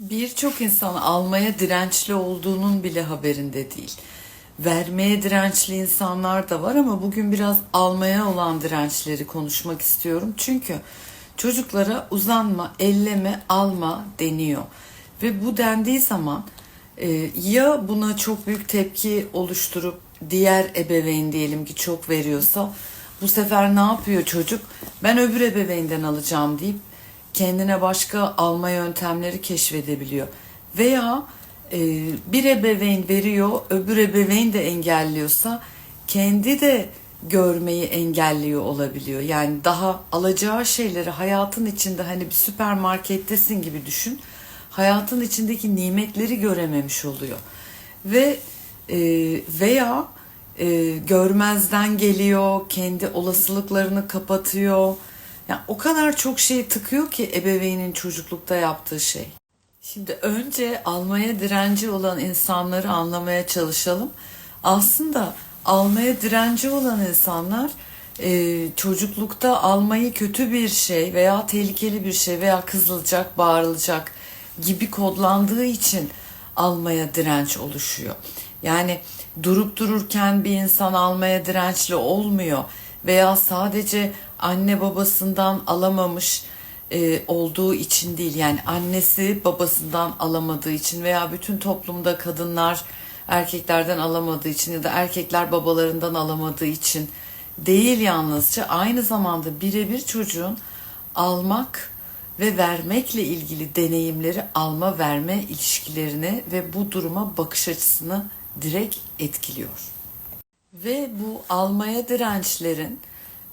Birçok insan almaya dirençli olduğunun bile haberinde değil. Vermeye dirençli insanlar da var ama bugün biraz almaya olan dirençleri konuşmak istiyorum. Çünkü çocuklara uzanma, elleme, alma deniyor. Ve bu dendiği zaman e, ya buna çok büyük tepki oluşturup diğer ebeveyn diyelim ki çok veriyorsa bu sefer ne yapıyor çocuk? Ben öbür ebeveynden alacağım deyip kendine başka alma yöntemleri keşfedebiliyor. Veya e, bir ebeveyn veriyor, öbür ebeveyn de engelliyorsa kendi de görmeyi engelliyor olabiliyor. Yani daha alacağı şeyleri hayatın içinde hani bir süpermarkettesin gibi düşün. Hayatın içindeki nimetleri görememiş oluyor. Ve e, veya e, görmezden geliyor, kendi olasılıklarını kapatıyor. Yani o kadar çok şey tıkıyor ki ebeveynin çocuklukta yaptığı şey. Şimdi önce almaya direnci olan insanları anlamaya çalışalım. Aslında almaya direnci olan insanlar e, çocuklukta almayı kötü bir şey veya tehlikeli bir şey veya kızılacak, bağırılacak gibi kodlandığı için almaya direnç oluşuyor. Yani durup dururken bir insan almaya dirençli olmuyor veya sadece anne babasından alamamış e, olduğu için değil yani annesi babasından alamadığı için veya bütün toplumda kadınlar erkeklerden alamadığı için ya da erkekler babalarından alamadığı için değil yalnızca aynı zamanda birebir çocuğun almak ve vermekle ilgili deneyimleri alma verme ilişkilerini ve bu duruma bakış açısını direkt etkiliyor. Ve bu almaya dirençlerin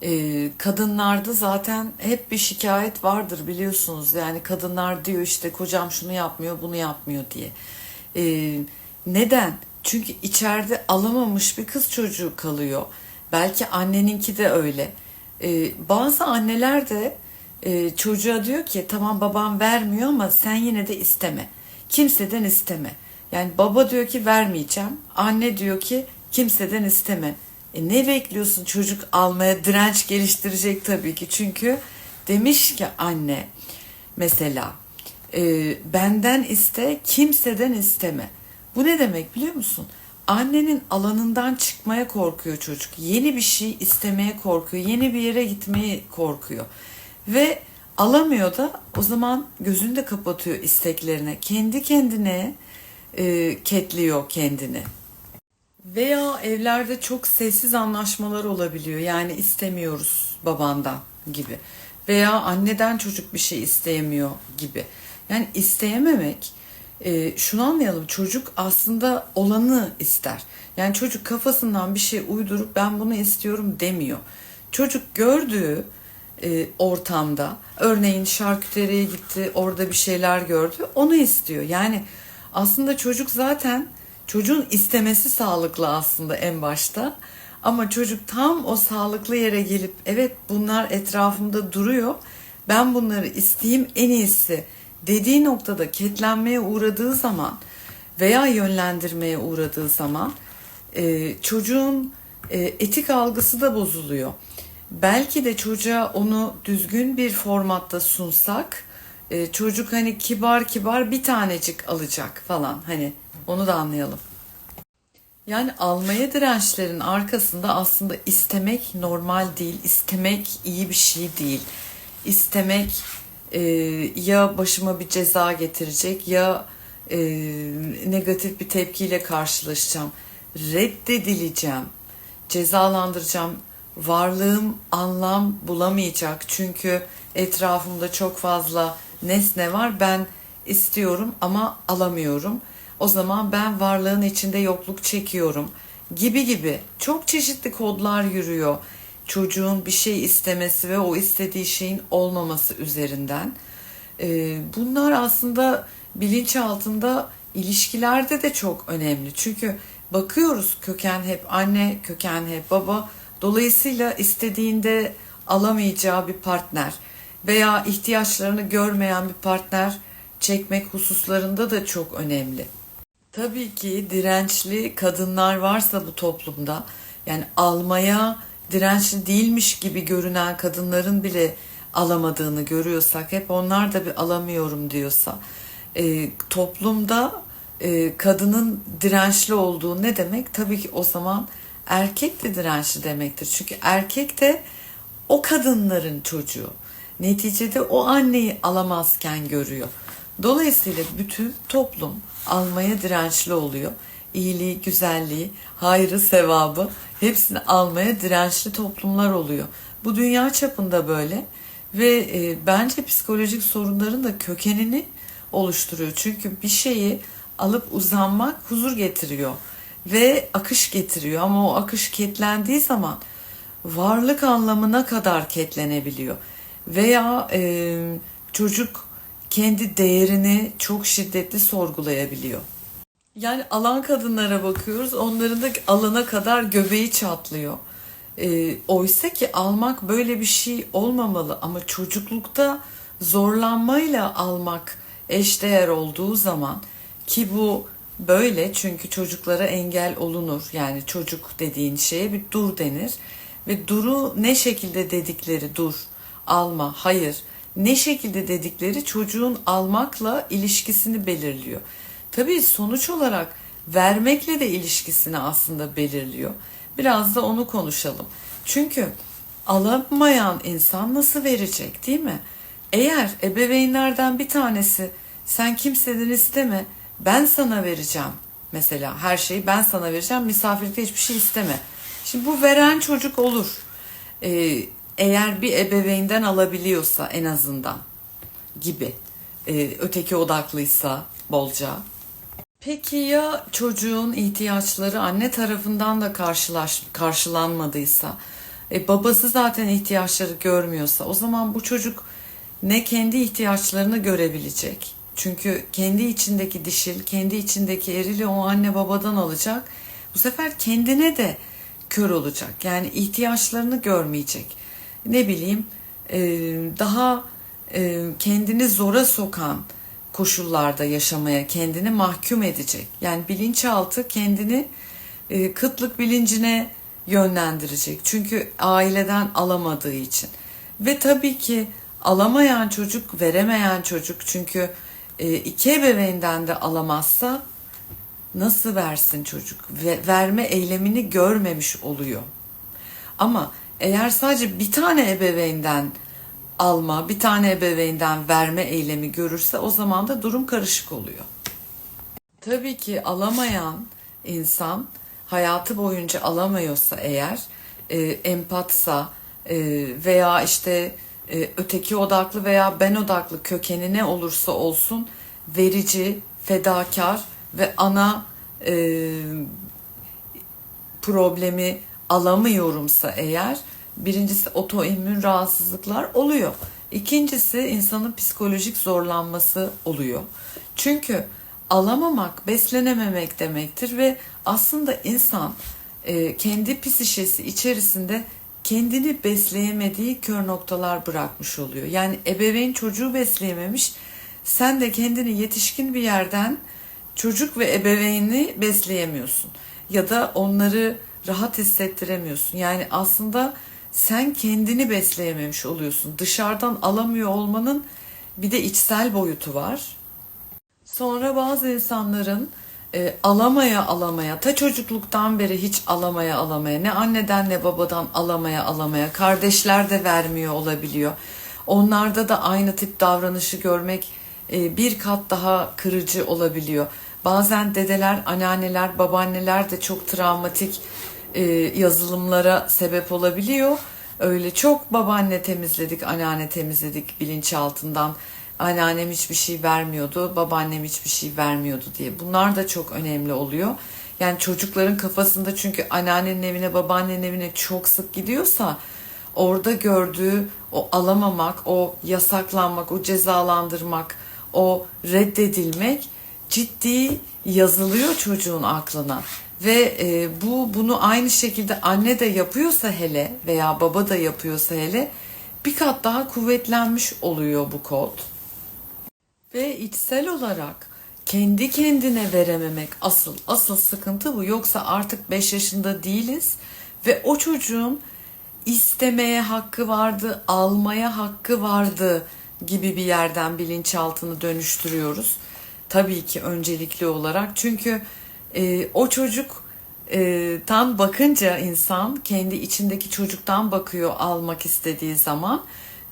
e, kadınlarda zaten hep bir şikayet vardır biliyorsunuz. Yani kadınlar diyor işte kocam şunu yapmıyor bunu yapmıyor diye. E, neden? Çünkü içeride alamamış bir kız çocuğu kalıyor. Belki anneninki de öyle. E, bazı anneler de e, çocuğa diyor ki tamam babam vermiyor ama sen yine de isteme. Kimseden isteme. Yani baba diyor ki vermeyeceğim. Anne diyor ki kimseden isteme. E ne bekliyorsun çocuk almaya direnç geliştirecek tabii ki. Çünkü demiş ki anne mesela e, benden iste kimseden isteme. Bu ne demek biliyor musun? Annenin alanından çıkmaya korkuyor çocuk. Yeni bir şey istemeye korkuyor. Yeni bir yere gitmeye korkuyor. Ve alamıyor da o zaman gözünü de kapatıyor isteklerine. Kendi kendine e, ketliyor kendini. Veya evlerde çok sessiz anlaşmalar olabiliyor. Yani istemiyoruz babandan gibi. Veya anneden çocuk bir şey isteyemiyor gibi. Yani isteyememek e, şunu anlayalım çocuk aslında olanı ister. Yani çocuk kafasından bir şey uydurup ben bunu istiyorum demiyor. Çocuk gördüğü e, ortamda örneğin şarküteriye gitti orada bir şeyler gördü onu istiyor. Yani aslında çocuk zaten çocuğun istemesi sağlıklı aslında en başta. Ama çocuk tam o sağlıklı yere gelip evet bunlar etrafımda duruyor. Ben bunları isteyeyim en iyisi dediği noktada ketlenmeye uğradığı zaman veya yönlendirmeye uğradığı zaman e, çocuğun e, etik algısı da bozuluyor. Belki de çocuğa onu düzgün bir formatta sunsak e, çocuk hani kibar kibar bir tanecik alacak falan hani onu da anlayalım. Yani almaya dirençlerin arkasında aslında istemek normal değil, istemek iyi bir şey değil. İstemek e, ya başıma bir ceza getirecek ya e, negatif bir tepkiyle karşılaşacağım, reddedileceğim, cezalandıracağım, varlığım anlam bulamayacak. Çünkü etrafımda çok fazla nesne var. Ben istiyorum ama alamıyorum o zaman ben varlığın içinde yokluk çekiyorum gibi gibi çok çeşitli kodlar yürüyor çocuğun bir şey istemesi ve o istediği şeyin olmaması üzerinden. Ee, bunlar aslında bilinç altında ilişkilerde de çok önemli. Çünkü bakıyoruz köken hep anne, köken hep baba. Dolayısıyla istediğinde alamayacağı bir partner veya ihtiyaçlarını görmeyen bir partner çekmek hususlarında da çok önemli. Tabii ki dirençli kadınlar varsa bu toplumda yani almaya dirençli değilmiş gibi görünen kadınların bile alamadığını görüyorsak hep onlar da bir alamıyorum diyorsa e, toplumda e, kadının dirençli olduğu ne demek? Tabii ki o zaman erkek de dirençli demektir. Çünkü erkek de o kadınların çocuğu. Neticede o anneyi alamazken görüyor. Dolayısıyla bütün toplum almaya dirençli oluyor. İyiliği, güzelliği, hayrı, sevabı hepsini almaya dirençli toplumlar oluyor. Bu dünya çapında böyle ve e, bence psikolojik sorunların da kökenini oluşturuyor. Çünkü bir şeyi alıp uzanmak huzur getiriyor ve akış getiriyor ama o akış ketlendiği zaman varlık anlamına kadar ketlenebiliyor. Veya e, çocuk kendi değerini çok şiddetli sorgulayabiliyor. Yani alan kadınlara bakıyoruz. Onların da alana kadar göbeği çatlıyor. E, oysa ki almak böyle bir şey olmamalı ama çocuklukta zorlanmayla almak eşdeğer olduğu zaman ki bu böyle çünkü çocuklara engel olunur. Yani çocuk dediğin şeye bir dur denir ve duru ne şekilde dedikleri dur, alma, hayır ne şekilde dedikleri çocuğun almakla ilişkisini belirliyor. Tabii sonuç olarak vermekle de ilişkisini aslında belirliyor. Biraz da onu konuşalım. Çünkü alamayan insan nasıl verecek değil mi? Eğer ebeveynlerden bir tanesi sen kimseden isteme ben sana vereceğim mesela her şeyi ben sana vereceğim misafirlikte hiçbir şey isteme. Şimdi bu veren çocuk olur. Ee, eğer bir ebeveynden alabiliyorsa en azından gibi. Ee, öteki odaklıysa bolca. Peki ya çocuğun ihtiyaçları anne tarafından da karşılaş, karşılanmadıysa, e, babası zaten ihtiyaçları görmüyorsa o zaman bu çocuk ne kendi ihtiyaçlarını görebilecek. Çünkü kendi içindeki dişil, kendi içindeki erili o anne babadan alacak. Bu sefer kendine de kör olacak. Yani ihtiyaçlarını görmeyecek. Ne bileyim e, daha e, kendini zora sokan koşullarda yaşamaya kendini mahkum edecek. Yani bilinçaltı kendini e, kıtlık bilincine yönlendirecek. Çünkü aileden alamadığı için. Ve tabii ki alamayan çocuk, veremeyen çocuk çünkü iki ebeveynden de alamazsa nasıl versin çocuk? Ve verme eylemini görmemiş oluyor. Ama eğer sadece bir tane ebeveynden alma, bir tane ebeveynden verme eylemi görürse o zaman da durum karışık oluyor. Tabii ki alamayan insan hayatı boyunca alamıyorsa eğer e, empatsa e, veya işte e, öteki odaklı veya ben odaklı kökeni ne olursa olsun verici, fedakar ve ana e, problemi alamıyorumsa eğer birincisi otoimmün rahatsızlıklar oluyor. İkincisi insanın psikolojik zorlanması oluyor. Çünkü alamamak beslenememek demektir ve aslında insan e, kendi psişesi içerisinde kendini besleyemediği kör noktalar bırakmış oluyor. Yani ebeveyn çocuğu besleyememiş, sen de kendini yetişkin bir yerden çocuk ve ebeveyni besleyemiyorsun. Ya da onları rahat hissettiremiyorsun. Yani aslında sen kendini besleyememiş oluyorsun. Dışarıdan alamıyor olmanın bir de içsel boyutu var. Sonra bazı insanların e, alamaya alamaya ta çocukluktan beri hiç alamaya alamaya ne anneden ne babadan alamaya alamaya kardeşler de vermiyor olabiliyor. Onlarda da aynı tip davranışı görmek e, bir kat daha kırıcı olabiliyor. Bazen dedeler, anneanneler, babaanneler de çok travmatik e, yazılımlara sebep olabiliyor. Öyle çok babaanne temizledik, anneanne temizledik bilinçaltından. Anneannem hiçbir şey vermiyordu, babaannem hiçbir şey vermiyordu diye. Bunlar da çok önemli oluyor. Yani çocukların kafasında çünkü anneannenin evine, babaannenin evine çok sık gidiyorsa orada gördüğü o alamamak, o yasaklanmak, o cezalandırmak, o reddedilmek ciddi yazılıyor çocuğun aklına. Ve e, bu bunu aynı şekilde anne de yapıyorsa hele veya baba da yapıyorsa hele bir kat daha kuvvetlenmiş oluyor bu kod. Ve içsel olarak kendi kendine verememek asıl asıl sıkıntı bu. Yoksa artık 5 yaşında değiliz ve o çocuğun istemeye hakkı vardı, almaya hakkı vardı gibi bir yerden bilinçaltını dönüştürüyoruz. tabii ki öncelikli olarak. Çünkü e, o çocuk e, tam bakınca insan kendi içindeki çocuktan bakıyor almak istediği zaman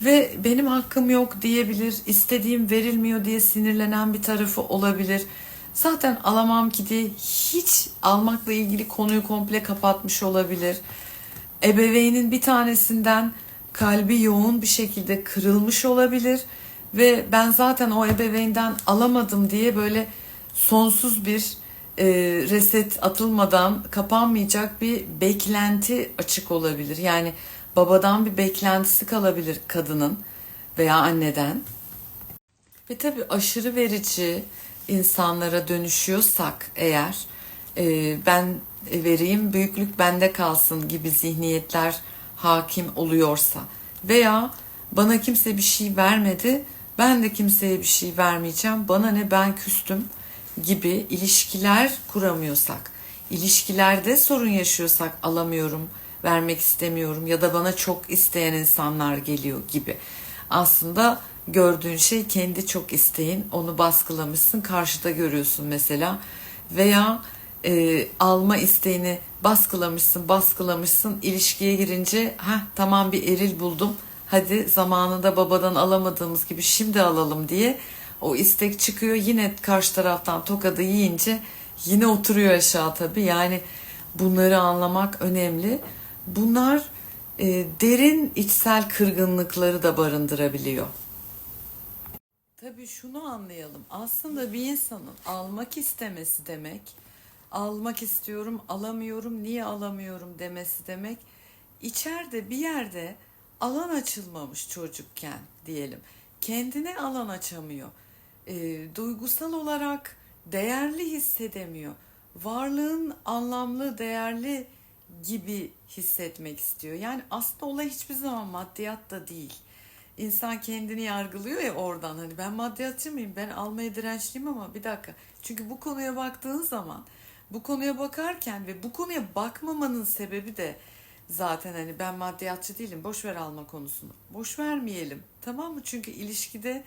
ve benim hakkım yok diyebilir, istediğim verilmiyor diye sinirlenen bir tarafı olabilir. Zaten alamam ki diye hiç almakla ilgili konuyu komple kapatmış olabilir. Ebeveynin bir tanesinden kalbi yoğun bir şekilde kırılmış olabilir ve ben zaten o ebeveynden alamadım diye böyle sonsuz bir e, reset atılmadan kapanmayacak bir beklenti açık olabilir. Yani babadan bir beklentisi kalabilir kadının veya anneden. Ve tabii aşırı verici insanlara dönüşüyorsak eğer e, ben vereyim büyüklük bende kalsın gibi zihniyetler hakim oluyorsa veya bana kimse bir şey vermedi ben de kimseye bir şey vermeyeceğim bana ne ben küstüm gibi ilişkiler kuramıyorsak ilişkilerde sorun yaşıyorsak alamıyorum vermek istemiyorum ya da bana çok isteyen insanlar geliyor gibi. Aslında gördüğün şey kendi çok isteğin onu baskılamışsın karşıda görüyorsun mesela. Veya e, alma isteğini baskılamışsın baskılamışsın ilişkiye girince ha tamam bir eril buldum hadi zamanında babadan alamadığımız gibi şimdi alalım diye o istek çıkıyor yine karşı taraftan tokadı yiyince yine oturuyor aşağı tabii yani bunları anlamak önemli bunlar e, derin içsel kırgınlıkları da barındırabiliyor. Tabii şunu anlayalım. Aslında bir insanın almak istemesi demek, almak istiyorum, alamıyorum, niye alamıyorum demesi demek, içeride bir yerde alan açılmamış çocukken diyelim. Kendine alan açamıyor. E, duygusal olarak değerli hissedemiyor. Varlığın anlamlı, değerli gibi hissetmek istiyor. Yani aslında olay hiçbir zaman maddiyat da değil. İnsan kendini yargılıyor ya oradan hani ben maddiyatçı mıyım ben almaya dirençliyim ama bir dakika. Çünkü bu konuya baktığın zaman bu konuya bakarken ve bu konuya bakmamanın sebebi de zaten hani ben maddiyatçı değilim boş ver alma konusunu. Boş vermeyelim tamam mı? Çünkü ilişkide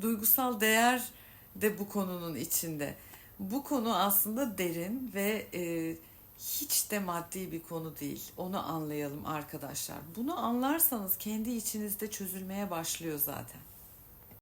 duygusal değer de bu konunun içinde. Bu konu aslında derin ve e, hiç de maddi bir konu değil. Onu anlayalım arkadaşlar. Bunu anlarsanız kendi içinizde çözülmeye başlıyor zaten.